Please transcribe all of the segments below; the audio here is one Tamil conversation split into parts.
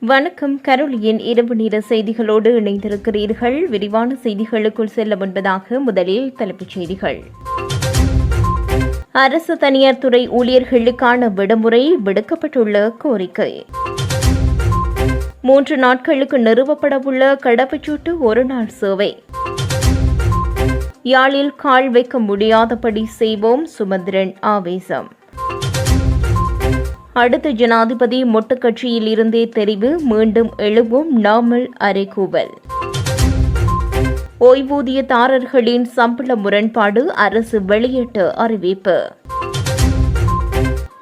வணக்கம். கரோலியின் இரவு நேர செய்திகளோடு இணைந்திருக்கிறீர்கள். விரிவான செய்திகளுக்குள் செல்ல முன்பதாக முதலில் தலைப்புச் செய்திகள். அரசு தனியார் துறை ஊழியர்களுக்கான விடுமுறை விடுக்கப்பட்டுள்ள கோரிக்கை. மூன்று நாட்களுக்கு நிறுவப்படவுள்ள கடவுச்சூட்டு ஒருநாள் சேவை. யாழில் கால் வைக்க முடியாதபடி செய்வோம் சுமந்திரன் ஆவேசம். அடுத்த ஜனாதிபதி மொட்டுக்கட்சியில் இருந்தே தெரிவு மீண்டும் எழுவும் நாமல் அறைகூவல் ஓய்வூதியதாரர்களின் சம்பள முரண்பாடு அரசு வெளியிட்ட அறிவிப்பு.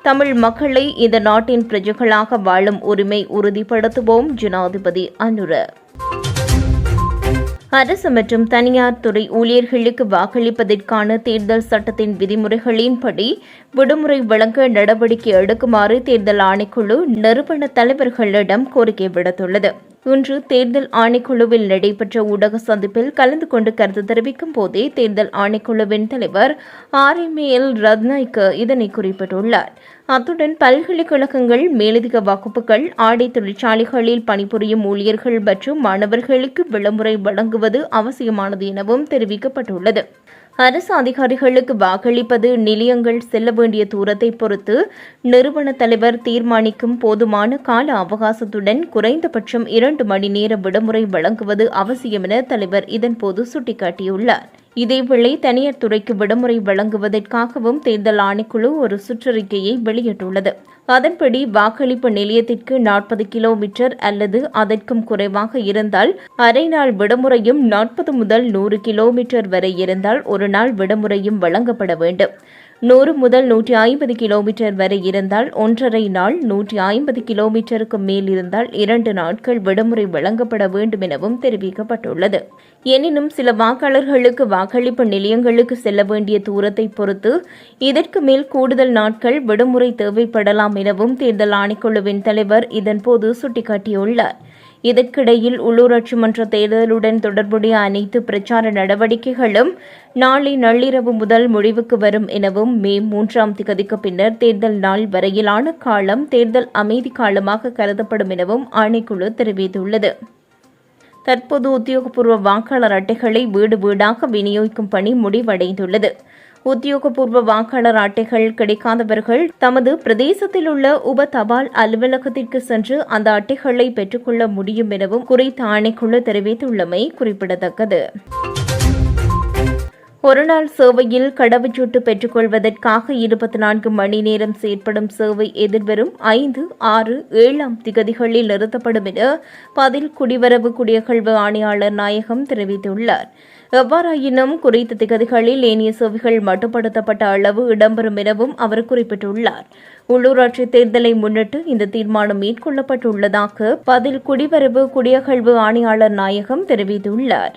தமிழ் மக்களை இந்த நாட்டின் பிரஜைகளாக வாழும் உரிமை உறுதிப்படுத்துவோம் ஜனாதிபதி அனுர. அரசு மற்றும் தனியார் துறை ஊழியர்களுக்கு வாக்களிப்பதற்கான தேர்தல் சட்டத்தின் விதிமுறைகளின்படி விடுமுறை வழங்க நடவடிக்கை எடுக்குமாறு தேர்தல் ஆணைக்குழு நிறுவன தலைவர்களிடம் கோரிக்கை விடுத்துள்ளது. இன்று தேர்தல் ஆணைக்குழுவில் நடைபெற்ற ஊடக சந்திப்பில் கலந்து கொண்டு கருத்து தெரிவிக்கும் போதே தேர்தல் ஆணைக்குழுவின் தலைவர் ஆர் எம் எல் ரத்னாய்க்கு இதனை குறிப்பிட்டுள்ளார். அத்துடன் பல்கலைக்கழகங்கள் மேலதிக வகுப்புகள் ஆடை தொழிற்சாலைகளில் பணிபுரியும் ஊழியர்கள் மற்றும் மாணவர்களுக்கு விளம்பரை வழங்குவது அவசியமானது எனவும் தெரிவிக்கப்பட்டுள்ளது. அரசு அதிகாரிகளுக்கு வாக்களிப்பது நிலையங்கள் செல்ல வேண்டிய தூரத்தை பொறுத்து நிறுவன தலைவர் தீர்மானிக்கும் போதுமான கால அவகாசத்துடன் குறைந்தபட்சம் இரண்டு மணி நேர விடுமுறை வழங்குவது அவசியம் என தலைவர் இதன்போது சுட்டிக்காட்டியுள்ளார். இதேவேளை தனியார் துறைக்கு விடுமுறை வழங்குவதற்காகவும் தேர்தல் ஆணைக்குழு ஒரு சுற்றறிக்கையை வெளியிட்டுள்ளது. அதன்படி வாக்களிப்பு நிலையத்திற்கு நாற்பது கிலோமீட்டர் அல்லது அதற்கும் குறைவாக இருந்தால் அரை நாள் விடுமுறையும் நாற்பது முதல் நூறு கிலோமீட்டர் வரை இருந்தால் ஒரு நாள் விடுமுறையும் வழங்கப்பட வேண்டும். நூறு முதல் நூற்றி ஐம்பது கிலோமீட்டர் வரை இருந்தால் ஒன்றரை நாள் நூற்றி ஐம்பது கிலோமீட்டருக்கு மேல் இருந்தால் இரண்டு நாட்கள் விடுமுறை வழங்கப்பட வேண்டும் எனவும் தெரிவிக்கப்பட்டுள்ளது. எனினும் சில வாக்காளர்களுக்கு வாக்களிப்பு நிலையங்களுக்கு செல்ல வேண்டிய தூரத்தை பொறுத்து இதற்கு மேல் கூடுதல் நாட்கள் விடுமுறை தேவைப்படலாம் எனவும் தேர்தல் ஆணைக்குழுவின் தலைவர் இதன்போது சுட்டிக்காட்டியுள்ளார். இதற்கிடையில் உள்ளூராட்சி மன்ற தேர்தலுடன் தொடர்புடைய அனைத்து பிரச்சார நடவடிக்கைகளும் நாளை நள்ளிரவு முதல் முடிவுக்கு வரும் எனவும் மே மூன்றாம் திகதிக்கு பின்னர் தேர்தல் நாள் வரையிலான காலம் தேர்தல் அமைதி காலமாக கருதப்படும் எனவும் ஆணைக்குழு தெரிவித்துள்ளது. தற்போது உத்தியோகபூர்வ வாக்காளர் அட்டைகளை வீடு வீடாக விநியோகிக்கும் பணி முடிவடைந்துள்ளது. உத்தியோகபூர்வ வாக்காளர் அட்டைகள் கிடைக்காதவர்கள் தமது பிரதேசத்தில் உள்ள உப தபால் அலுவலகத்திற்கு சென்று அந்த அட்டைகளை பெற்றுக்கொள்ள முடியும் எனவும் குறித்த ஆணைக்குழு தெரிவித்துள்ளமை குறிப்பிடத்தக்கது. ஒருநாள் சேவையில் கடவுச்சீட்டு பெற்றுக்கொள்வதற்காக இருபத்தி நான்கு மணி நேரம் செயற்படும் சேவை எதிர்வரும் ஐந்து ஆறு ஏழாம் திகதிகளில் நிறுத்தப்படும் என பதில் குடிவரவு குடியகழ்வு ஆணையாளர் நாயகம் தெரிவித்துள்ளார். எவ்வாறாயினும் குறித்த திகதிகளில் ஏனைய சேவைகள் மட்டுப்படுத்தப்பட்ட அளவு இடம்பெறும் எனவும் அவர் குறிப்பிட்டுள்ளார். உள்ளூராட்சி தேர்தலை முன்னிட்டு இந்த தீர்மானம் மேற்கொள்ளப்பட்டுள்ளதாக பதில் குடிவரவு குடியகழ்வு ஆணையாளர் நாயகம் தெரிவித்துள்ளார்.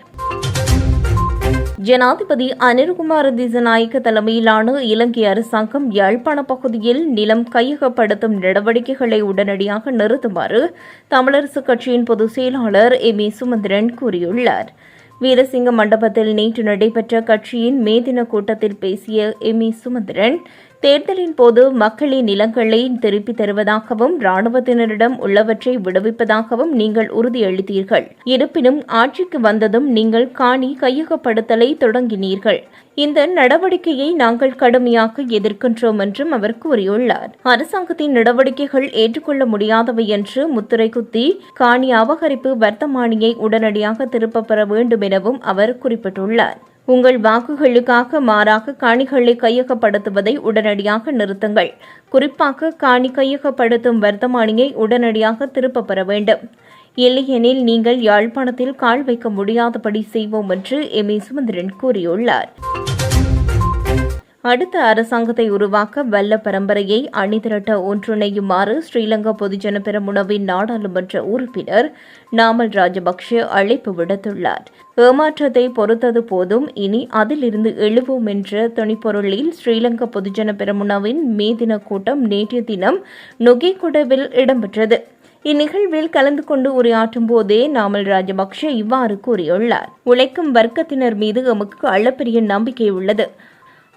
ஜனாதிபதி அனில்குமார் திசநாயக்க தலைமையிலான இலங்கை அரசாங்கம் யாழ்ப்பாண பகுதியில் நிலம் கையகப்படுத்தும் நடவடிக்கைகளை உடனடியாக நிறுத்துமாறு தமிழரசுக் கட்சியின் பொதுச் செயலாளர் எம் ஏ சுமந்திரன் கூறியுள்ளார். வீரசிங்க மண்டபத்தில் நேற்று நடைபெற்ற கட்சியின் மே தின கூட்டத்தில் பேசிய எம் ஏ சுமந்திரன் தேர்தலின் போது மக்களின் நிலங்களை திருப்பித் தருவதாகவும் ராணுவத்தினரிடம் உள்ளவற்றை விடுவிப்பதாகவும் நீங்கள் உறுதியளித்தீர்கள். இருப்பினும் ஆட்சிக்கு வந்ததும் நீங்கள் காணி கையகப்படுத்தலை தொடங்கினீர்கள். இந்த நடவடிக்கையை நாங்கள் கடுமையாக எதிர்க்கின்றோம் என்றும் அவர் கூறியுள்ளார். அரசாங்கத்தின் நடவடிக்கைகள் ஏற்றுக்கொள்ள முடியாதவை என்று முத்திரை குத்தி காணி அபகரிப்பு வர்த்தமானியை உடனடியாக திருப்பப்பெற வேண்டும் எனவும் அவர் குறிப்பிட்டுள்ளார். உங்கள் வாக்குகளுக்காக மாறாக காணிகளை கையகப்படுத்துவதை உடனடியாக நிறுத்துங்கள். குறிப்பாக காணி கையகப்படுத்தும் வர்த்தமானியை உடனடியாக திருப்பப் பெற வேண்டும். இல்லையெனில் நீங்கள் யாழ்ப்பாணத்தில் கால் வைக்க முடியாதபடி செய்வோம் என்று எம் ஏ சுமந்திரன் கூறியுள்ளார். அடுத்த அரசாங்கத்தை உருவாக்க வல்ல பரம்பரையை அணிதிரட்ட ஒன்றிணையுமாறு ஸ்ரீலங்கா பொதுஜன பெரமுனவின் நாடாளுமன்ற உறுப்பினர் நாமல் ராஜபக்ஷ அழைப்பு விடுத்துள்ளார். ஏமாற்றத்தை பொறுத்தது போதும் இனி அதிலிருந்து எழுவோம் என்ற துணிப்பொருளில் ஸ்ரீலங்கா பொதுஜன பெரமுனவின் மே தின கூட்டம் நேற்றைய தினம் நொகேகுடவில் இடம்பெற்றது. இந்நிகழ்வில் கலந்து கொண்டு உரையாற்றும் போதே நாமல் ராஜபக்ஷ இவ்வாறு கூறியுள்ளார். உழைக்கும் வர்க்கத்தினர் மீது எமக்கு அளப்பரிய நம்பிக்கை உள்ளது.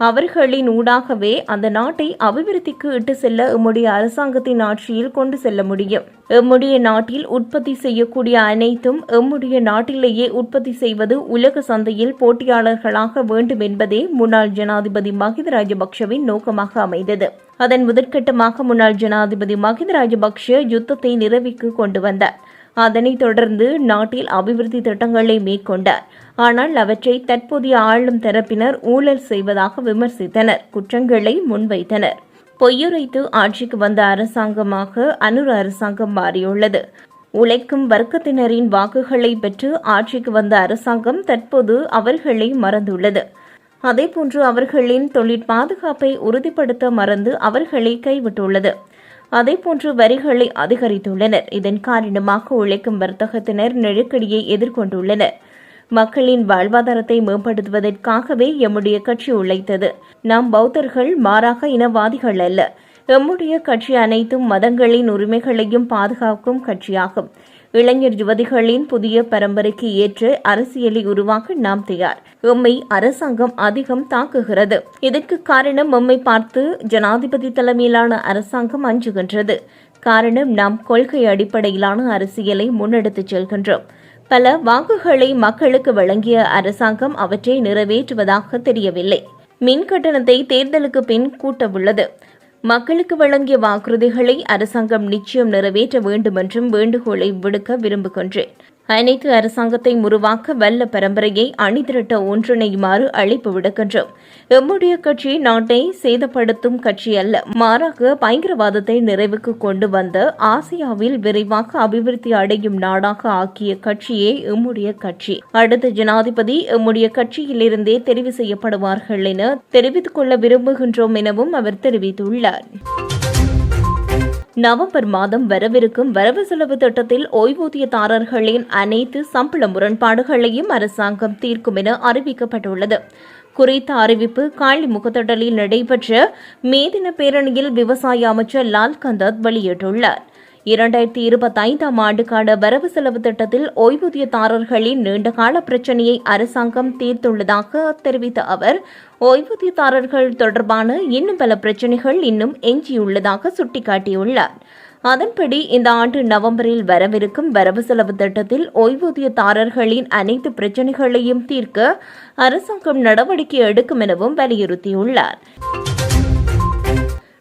அவர்களின் ஊடாகவே அந்த நாட்டை அபிவிருத்திக்கு இட்டு செல்ல எம்முடைய அரசாங்கத்தின் ஆட்சியில் கொண்டு செல்ல முடியும். எம்முடைய நாட்டில் உற்பத்தி செய்யக்கூடிய அனைத்தும் எம்முடைய நாட்டிலேயே உற்பத்தி செய்வது உலக சந்தையில் போட்டியாளர்களாக வேண்டும் என்பதே முன்னாள் ஜனாதிபதி மஹித ராஜபக்ஷவின் நோக்கமாக அமைந்தது. அதன் முதற்கட்டமாக முன்னாள் ஜனாதிபதி மஹித ராஜபக்ஷ யுத்தத்தை நிறைவுக்கு கொண்டு வந்தார். அதனைத் தொடர்ந்து நாட்டில் அபிவிருத்தி திட்டங்களை மேற்கொண்டார். ஆனால் அவற்றை தற்போதைய ஆளும் தரப்பினர் ஊழல் செய்வதாக விமர்சித்தனர். குற்றங்களை முன்வைத்தனர். பொய்யுரைத்து ஆட்சிக்கு வந்த அரசாங்கமாக அனுர் அரசாங்கம் மாறியுள்ளது. உழைக்கும் வர்க்கத்தினரின் வாக்குகளை பெற்று ஆட்சிக்கு வந்த அரசாங்கம் தற்போது அவர்களை மறந்துள்ளது. அதேபோன்று அவர்களின் தொழிற் பாதுகாப்பை உறுதிப்படுத்த மறந்து அவர்களை கைவிட்டுள்ளது. அதேபோன்று வரிகளை அதிகரித்துள்ளனர். இதன் காரணமாக உழைக்கும் வர்த்தகத்தினர் நெருக்கடியை எதிர்கொண்டுள்ளனர். மக்களின் வாழ்வாதாரத்தை மேம்படுத்துவதற்காகவே எம்முடைய கட்சி உழைத்தது. நாம் பௌத்தர்கள் மாறாக இனவாதிகள் அல்ல. எம்முடைய கட்சி அனைத்தும் மதங்களின் உரிமைகளையும் பாதுகாக்கும் கட்சியாகும். இளைஞர் யுவதிகளின் புதிய பரம்பரைக்கு ஏற்ற அரசியலை உருவாக்க நாம் தயார். எம்மை அரசாங்கம் அதிகம் தாக்குகிறது. இதற்கு காரணம் எம்மை பார்த்து ஜனாதிபதி தலைமையிலான அரசாங்கம் அஞ்சுகின்றது. காரணம் நாம் கொள்கை அடிப்படையிலான அரசியலை முன்னெடுத்துச் செல்கின்றோம். பல வாக்குகளை மக்களுக்கு வழங்கிய அரசாங்கம் அவற்றை நிறைவேற்றுவதாக தெரியவில்லை. மின் கட்டணத்தை தேர்தலுக்கு பின் கூட்டவுள்ளது. மக்களுக்கு வழங்கிய வாக்குறுதிகளை அரசாங்கம் நிச்சயம் நிறைவேற்ற வேண்டும் என்றும் வேண்டுகோளை விடுக்க விரும்புகின்றேன். அனைத்து அரசாங்கத்தை உருவாக்க வல்ல பரம்பரையை அணிதிரட்ட ஒன்றிணையுமாறு அழைப்பு விடுக்கின்றோம். எம்முடைய கட்சி நாட்டை சேதப்படுத்தும் கட்சி அல்ல. மாறாக பயங்கரவாதத்தை நிறைவுக்கு கொண்டு வந்த ஆசியாவில் விரைவாக அபிவிருத்தி அடையும் நாடாக ஆக்கிய கட்சியே எம்முடைய கட்சி. அடுத்த ஜனாதிபதி எம்முடைய கட்சியிலிருந்தே தெரிவு செய்யப்படுவார்கள் என தெரிவித்துக் கொள்ள விரும்புகின்றோம் எனவும் அவர் தெரிவித்துள்ளார். நவம்பர் மாதம் வரவிருக்கும் வரவு செலவு திட்டத்தில் ஓய்வூதியதாரர்களின் அனைத்து சம்பள முரண்பாடுகளையும் அரசாங்கம் தீர்க்கும் என அறிவிக்கப்பட்டுள்ளது. குறித்த அறிவிப்பு காளி முகத்தடலில் நடைபெற்ற மேதின பேரணியில் விவசாய அமைச்சர் லால் கந்தத் வெளியிட்டுள்ளார். இரண்டாயிரத்தி இருபத்தைந்தாம் ஆண்டுக்கான வரவு செலவு திட்டத்தில் ஓய்வூதியதாரர்களின் நீண்டகால பிரச்சினையை அரசாங்கம் தீர்த்துள்ளதாக தெரிவித்த அவர் ஓய்வூதியதாரர்கள் தொடர்பான இன்னும் பல பிரச்சினைகள் இன்னும் எஞ்சியுள்ளதாக சுட்டிக்காட்டியுள்ளார். அதன்படி இந்த ஆண்டு நவம்பரில் வரவிருக்கும் வரவு செலவு திட்டத்தில் ஓய்வூதியதாரர்களின் அனைத்து பிரச்சினைகளையும் தீர்க்க அரசாங்கம் நடவடிக்கை எடுக்கும் எனவும் வலியுறுத்தியுள்ளார்.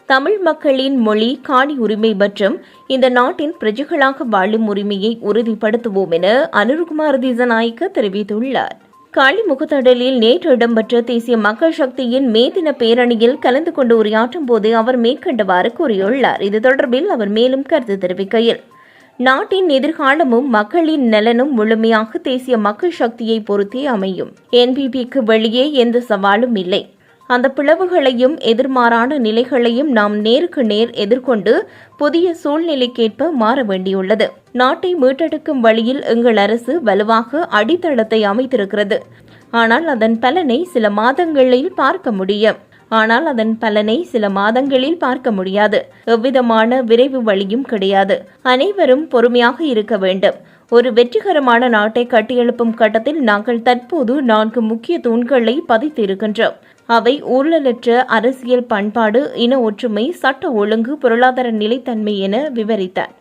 தமிழ் மக்களின் மொழி காணி உரிமை மற்றும் இந்த நாட்டின் பிரஜைகளாக வாழும் உரிமையை உறுதிப்படுத்துவோம் என அனுர்குமார் திசநாயக்க தெரிவித்துள்ளார். காளிமுகத்தடலில் நேற்று இடம்பெற்ற தேசிய மக்கள் சக்தியின் மே தின பேரணியில் கலந்து கொண்டு உரையாற்றும் போது அவர் மேற்கண்டவாறு கூறியுள்ளார். இது தொடர்பில் அவர் மேலும் கருத்து தெரிவிக்கையில் நாட்டின் எதிர்காலமும் மக்களின் நலனும் முழுமையாக தேசிய மக்கள் சக்தியை பொறுத்தே அமையும். என்பிபிக்கு வெளியே எந்த சவாலும் இல்லை. அந்த பிளவுகளையும் எதிர்மாறான நிலைகளையும் நாம் நேருக்கு நேர் எதிர்கொண்டு புதிய சூழ்நிலைக்கேற்ப மாற வேண்டியுள்ளது. நாட்டை மீட்டெடுக்கும் வழியில் எங்கள் அரசு வலுவாக அடித்தளத்தை அமைத்திருக்கிறது. ஆனால் அதன் பலனை சில மாதங்களில் பார்க்க முடியும். ஆனால் அதன் பலனை சில மாதங்களில் பார்க்க முடியாது. எவ்விதமான விரைவு வழியும் கிடையாது. அனைவரும் பொறுமையாக இருக்க வேண்டும். ஒரு வெற்றிகரமான நாட்டை கட்டியெழுப்பும் கட்டத்தில் நாங்கள் தற்போது நான்கு முக்கிய தூண்களை பதித்திருக்கின்றோம். அவை ஊழலற்ற அரசியல் பண்பாடு இன ஒற்றுமை சட்ட ஒழுங்கு பொருளாதார நிலைத்தன்மை என விவரித்தார்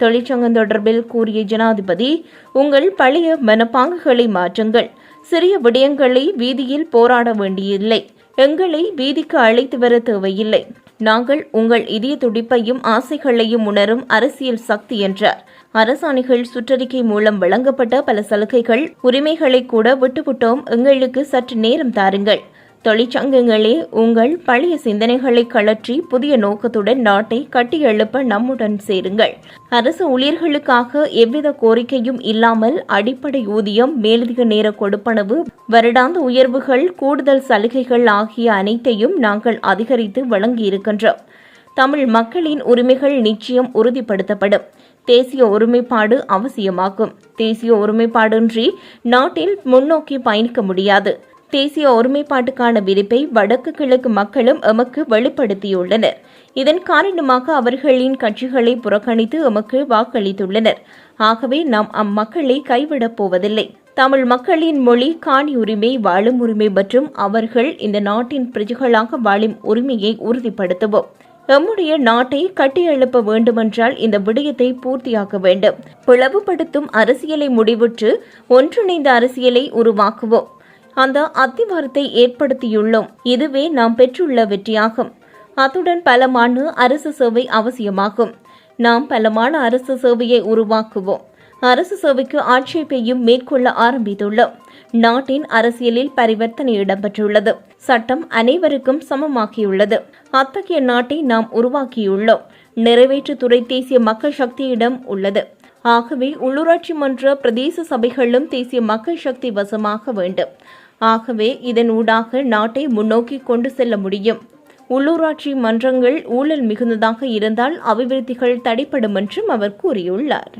தொழிற்சங்கம் தொடர்பில் கூறிய ஜனாதிபதி உங்கள் பழைய மனப்பாங்குகளை மாற்றுங்கள். சிறிய விடயங்களை வீதியில் போராட வேண்டியதில்லை. எங்களை வீதிக்கு அழைத்து வர தேவையில்லை. நாங்கள் உங்கள் இதய துடிப்பையும் ஆசைகளையும் உணரும் அரசியல் சக்தி என்றார். அரசாணிகள் சுற்றறிக்கை மூலம் வழங்கப்பட்ட பல சலுகைகள் உரிமைகளை கூட விட்டுவிட்டோம். எங்களுக்கு சற்று நேரம் தாருங்கள். தொழிற்சங்கங்களே உங்கள் பழைய சிந்தனைகளை கழற்றி புதிய நோக்கத்துடன் நாட்டை கட்டியெழுப்ப நம்முடன் சேருங்கள். அரசு ஊழியர்களுக்காக எவ்வித கோரிக்கையும் இல்லாமல் அடிப்படை ஊதியம் மேலதிக நேர கொடுப்பனவு வருடாந்த உயர்வுகள் கூடுதல் சலுகைகள் ஆகிய அனைத்தையும் நாங்கள் அதிகரித்து வழங்கியிருக்கின்றோம். தமிழ் மக்களின் உரிமைகள் நிச்சயம் உறுதிப்படுத்தப்படும். தேசிய ஒருமைப்பாடு அவசியமாகும். தேசிய ஒருமைப்பாடின்றி நாட்டில் முன்னோக்கி பயணிக்க முடியாது. தேசிய ஒருமைப்பாட்டுக்கான விரிப்பை வடக்கு கிழக்கு மக்களும் எமக்கு வெளிப்படுத்தியுள்ளனர். இதன் காரணமாக அவர்களின் கட்சிகளை புறக்கணித்து எமக்கு வாக்களித்துள்ளனர். ஆகவே நாம் அம்மக்களை கைவிடப் போவதில்லை. தமிழ் மக்களின் மொழி காணி உரிமை வாழும் உரிமை மற்றும் அவர்கள் இந்த நாட்டின் பிரஜைகளாக வாழும் உரிமையை உறுதிப்படுத்துவோம். எம்முடைய நாட்டை கட்டியெழுப்ப வேண்டுமென்றால் இந்த விடயத்தை பூர்த்தியாக்க வேண்டும். பிளவுபடுத்தும் அரசியலை முடிவுற்று ஒன்றிணைந்த அரசியலை உருவாக்குவோம். அந்த அத்திவாரத்தை ஏற்படுத்தியுள்ளோம். இதுவே நாம் பெற்றுள்ள வெற்றியாகும். அத்துடன் பலமான அரசு சேவை அவசியமாகும். நாம் பலமான அரசு சேவையை உருவாக்குவோம். அரசு சேவைக்கு ஆட்சேபையும் மேற்கொள்ள ஆரம்பித்துள்ளோம். நாட்டின் அரசியலில் பரிவர்த்தனை இடம்பெற்றுள்ளது. சட்டம் அனைவருக்கும் சமமாக்கியுள்ளது அத்தகைய நாட்டை நாம் உருவாக்கியுள்ளோம். நிறைவேற்றுத்துறை தேசிய மக்கள் சக்தியிடம் உள்ளது. ஆகவே உள்ளூராட்சி மன்ற பிரதேச சபைகளும் தேசிய மக்கள் சக்தி வசமாக வேண்டும். ஆகவே இதன் ஊடாக நாட்டை முன்னோக்கி கொண்டு செல்ல முடியும். உள்ளூராட்சி மன்றங்கள் ஊழல் மிகுந்ததாக இருந்தால் அபிவிருத்திகள் தடைப்படும் என்றும் அவர் கூறியுள்ளார்.